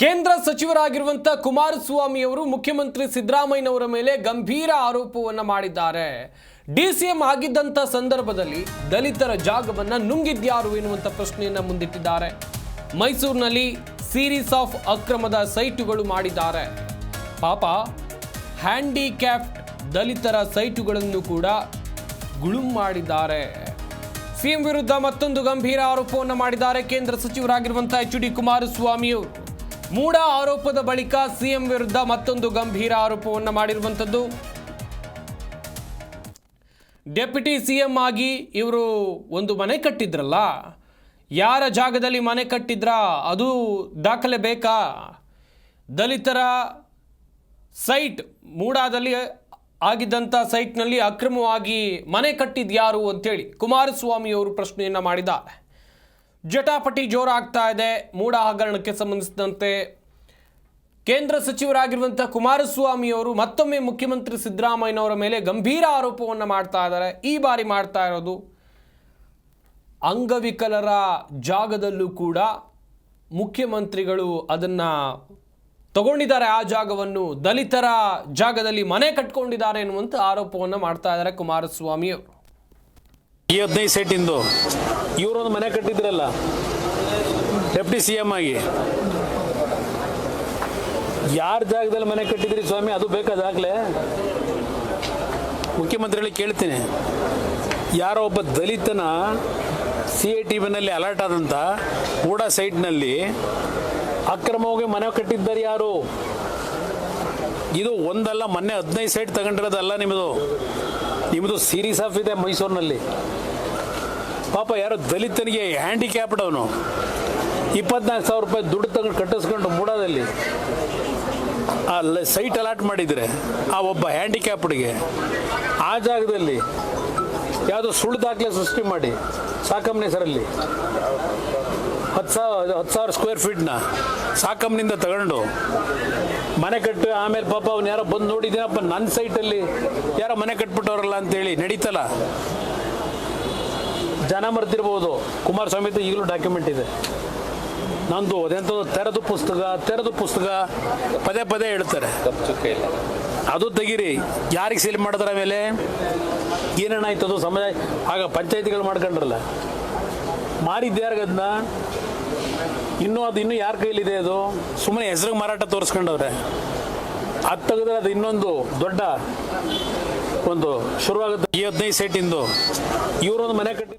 ಕೇಂದ್ರ ಸಚಿವರಾಗಿರುವಂತ ಕುಮಾರಸ್ವಾಮಿಯವರು ಮುಖ್ಯಮಂತ್ರಿ ಸಿದ್ದರಾಮಯ್ಯನವರ ಮೇಲೆ ಗಂಭೀರ ಆರೋಪವನ್ನು ಮಾಡಿದ್ದಾರೆ. ಡಿಸಿಎಂ ಆಗಿದ್ದಂತ ಸಂದರ್ಭದಲ್ಲಿ ದಲಿತರ ಜಾಗವನ್ನು ನುಂಗಿದ್ಯಾರು ಎನ್ನುವಂಥ ಪ್ರಶ್ನೆಯನ್ನು ಮುಂದಿಟ್ಟಿದ್ದಾರೆ. ಮೈಸೂರಿನಲ್ಲಿ ಸೀರೀಸ್ ಆಫ್ ಅಕ್ರಮದ ಸೈಟುಗಳು ಮಾಡಿದ್ದಾರೆ. ಪಾಪ ಹ್ಯಾಂಡಿಕ್ಯಾಪ್ಟ್ ದಲಿತರ ಸೈಟುಗಳನ್ನು ಕೂಡ ಗುಳುಂ ಮಾಡಿದ್ದಾರೆ. ಸಿಎಂ ವಿರುದ್ಧ ಮತ್ತೊಂದು ಗಂಭೀರ ಆರೋಪವನ್ನು ಮಾಡಿದ್ದಾರೆ ಕೇಂದ್ರ ಸಚಿವರಾಗಿರುವಂತಹ ಎಚ್ ಡಿ ಕುಮಾರಸ್ವಾಮಿ ಮೂಢ ಆರೋಪದ ಬಳಿಕ ಸಿಎಂ ವಿರುದ್ಧ ಮತ್ತೊಂದು ಗಂಭೀರ ಆರೋಪವನ್ನು ಮಾಡಿರುವಂಥದ್ದು. ಡೆಪ್ಯುಟಿ ಸಿಎಂ ಆಗಿ ಇವರು ಒಂದು ಮನೆ ಕಟ್ಟಿದ್ರಲ್ಲ, ಯಾರ ಜಾಗದಲ್ಲಿ ಮನೆ ಕಟ್ಟಿದ್ರಾ, ಅದು ದಾಖಲೆ ಬೇಕಾ? ದಲಿತರ ಸೈಟ್, ಮೂಡಾದಲ್ಲಿ ಆಗಿದ್ದಂಥ ಸೈಟ್ನಲ್ಲಿ ಅಕ್ರಮವಾಗಿ ಮನೆ ಕಟ್ಟಿದ್ಯಾರು ಅಂತೇಳಿ ಕುಮಾರಸ್ವಾಮಿ ಅವರು ಪ್ರಶ್ನೆಯನ್ನು ಮಾಡಿದ್ದಾರೆ. ಜಟಾಪಟಿ ಜೋರಾಗ್ತಾ ಇದೆ. ಮೂಡ ಹಗರಣಕ್ಕೆ ಸಂಬಂಧಿಸಿದಂತೆ ಕೇಂದ್ರ ಸಚಿವರಾಗಿರುವಂಥ ಕುಮಾರಸ್ವಾಮಿ ಅವರು ಮತ್ತೊಮ್ಮೆ ಮುಖ್ಯಮಂತ್ರಿ ಸಿದ್ದರಾಮಯ್ಯನವರ ಮೇಲೆ ಗಂಭೀರ ಆರೋಪವನ್ನು ಮಾಡ್ತಾ ಇದ್ದಾರೆ. ಈ ಬಾರಿ ಮಾಡ್ತಾ ಇರೋದು ಅಂಗವಿಕಲರ ಜಾಗದಲ್ಲೂ ಕೂಡ ಮುಖ್ಯಮಂತ್ರಿಗಳು ಅದನ್ನು ತಗೊಂಡಿದ್ದಾರೆ. ಆ ಜಾಗವನ್ನು ದಲಿತರ ಜಾಗದಲ್ಲಿ ಮನೆ ಕಟ್ಕೊಂಡಿದ್ದಾರೆ ಎನ್ನುವಂಥ ಆರೋಪವನ್ನು ಮಾಡ್ತಾ ಇದ್ದಾರೆ ಕುಮಾರಸ್ವಾಮಿ ಅವರು. ಈ ಹದಿನೈದು ಸೆಟ್ಟಿಂದು ಇವರೊಂದು ಮನೆ ಕಟ್ಟಿದ್ರಲ್ಲ ಡೆಪ್ಟಿ ಸಿ ಎಂ ಆಗಿ. ಯಾರ ಜಾಗದಲ್ಲಿ ಮನೆ ಕಟ್ಟಿದ್ರಿ ಸ್ವಾಮಿ? ಅದು ಬೇಕಾದಾಗಲೇ ಮುಖ್ಯಮಂತ್ರಿಗಳಿಗೆ ಕೇಳ್ತೀನಿ. ಯಾರೋ ಒಬ್ಬ ದಲಿತನ ಸಿ ಐ ಟಿ ವಿನಲ್ಲಿ ಅಲರ್ಟ್ ಆದಂಥ ಕೂಡ ಸೈಟ್ನಲ್ಲಿ ಅಕ್ರಮವಾಗಿ ಮನೆ ಕಟ್ಟಿದ್ದಾರೆ ಯಾರು? ಇದು ಒಂದಲ್ಲ, ಮೊನ್ನೆ ಹದಿನೈದು ಸೈಟ್ ತಗೊಂಡಿರೋದಲ್ಲ ನಿಮ್ಮದು ನಿಮ್ಮದು ಸೀರೀಸ್ ಆಫ್ ಇದೆ ಮೈಸೂರಿನಲ್ಲಿ. ಪಾಪ ಯಾರೋ ದಲಿತನಿಗೆ ಹ್ಯಾಂಡಿಕ್ಯಾಪ್ಡ್ ಅವನು. ಇಪ್ಪತ್ನಾಲ್ಕು ಸಾವಿರ ರೂಪಾಯಿ ದುಡ್ಡು ತಗೊಂಡು ಕಟ್ಟಿಸ್ಕೊಂಡು ಮೂಡಾದಲ್ಲಿ ಆ ಸೈಟ್ ಅಲಾಟ್ ಮಾಡಿದರೆ ಆ ಒಬ್ಬ ಹ್ಯಾಂಡಿಕ್ಯಾಪ್ಡ್ಗೆ ಆ ಜಾಗದಲ್ಲಿ ಯಾವುದೋ ಸುಳ್ಳು ದಾಖಲೆ ಸೃಷ್ಟಿ ಮಾಡಿ ಸಾಕಮ್ಮನ ಹೆಸರಲ್ಲಿ ಹತ್ತು ಸಾವಿರ ಹತ್ತು ಸಾವಿರ ಸ್ಕ್ವೇರ್ ಫೀಟ್ನ ಸಾಕಮ್ಮನಿಂದ ತಗೊಂಡು ಮನೆ ಕಟ್ಟು, ಆಮೇಲೆ ಪಾಪ ಅವ್ನು ಯಾರೋ ಬಂದು ನೋಡಿದ್ದೀನಪ್ಪ ನನ್ನ ಸೈಟಲ್ಲಿ ಯಾರೋ ಮನೆ ಕಟ್ಬಿಟ್ಟವ್ರಲ್ಲ ಅಂತೇಳಿ ನಡೀತಲ್ಲ. ಜನ ಮರೆತಿರ್ಬೋದು. ಕುಮಾರಸ್ವಾಮಿ ಈಗಲೂ ಡಾಕ್ಯುಮೆಂಟ್ ಇದೆ. ನಂದು ಅದೆಂತ ತೆರೆದು ಪುಸ್ತಕ ತೆರೆದು ಪುಸ್ತಕ ಪದೇ ಪದೇ ಹೇಳ್ತಾರೆ. ಅದು ತೆಗೀರಿ. ಯಾರಿಗೆ ಸೇಲ್ ಮಾಡಿದ್ರ ಮೇಲೆ ಏನೇನಾಯ್ತು ಅದು ಸಮಯ? ಆಗ ಪಂಚಾಯತಿಗಳು ಮಾಡ್ಕೊಂಡ್ರಲ್ಲ. ಮಾರಿದ್ಯಾರ್ಗದನ್ನ ಇನ್ನೂ ಅದು ಇನ್ನೂ ಯಾರ ಕೈಲಿದೆ ಅದು? ಸುಮ್ಮನೆ ಹೆಸರು ಮಾರಾಟ ತೋರಿಸ್ಕೊಂಡವ್ರೆ. ಅದು ತೆಗೆದ್ರೆ ಅದು ಇನ್ನೊಂದು ದೊಡ್ಡ ಒಂದು ಶುರುವಾಗುತ್ತೆ. ಈ ಹದಿನೈದು ಸೆಟ್ಟಿಂದು. ಇವರೊಂದು ಮನೆ ಕಟ್ಟಿ